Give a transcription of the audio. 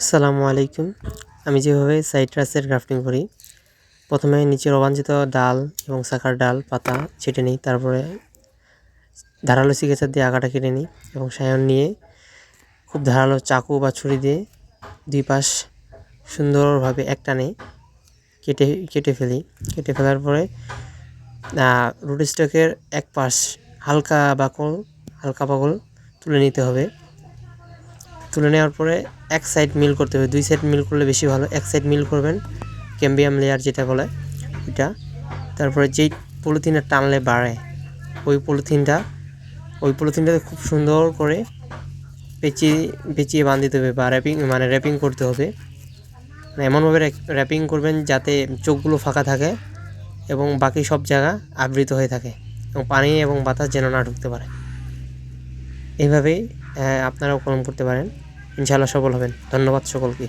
আসসালামু আলাইকুম। আমি যেভাবে সাইট্রাসের গ্রাফটিং করি, প্রথমে নিচের অবাঞ্ছিত ডাল এবং শাখার ডাল, পাতা ছেটে নিই, তারপরে ধারালো চিকিৎসা দিয়ে আগাটা কেটে নিই এবং সায়ন নিয়ে খুব ধারালো চাকু বা ছুরি দিয়ে দুই পাশ সুন্দরভাবে একটানে কেটে কেটে ফেলি। কেটে ফেলার পরে রুট স্টকের এক পাশ হালকা বাকল হালকা বাকল তুলে নিতে হবে। তুলে নেওয়ার পরে এক সাইড মিল করতে হবে। দুই সাইড মিল করলে বেশি ভালো। এক সাইড মিল করবেন ক্যাম্বিয়াম লেয়ার যেটা বলে ওইটা। তারপরে যেই পলিথিনটা টানলে বাড়ে, ওই পলিথিনটা, ওই পলিথিনটাতে খুব সুন্দর করে পেঁচিয়ে পেঁচিয়ে বাঁধিতে হবে বা র্যাপিং মানে র্যাপিং করতে হবে। মানে এমনভাবে র্যাপিং করবেন যাতে চোখগুলো ফাঁকা থাকে এবং বাকি সব জায়গা আবৃত হয়ে থাকে এবং পানি এবং বাতাস যেন না ঢুকতে পারে। এইভাবেই আপনারাও কলম করতে পারেন। ইনশাআল্লাহ সফল হবেন। ধন্যবাদ সকলকে।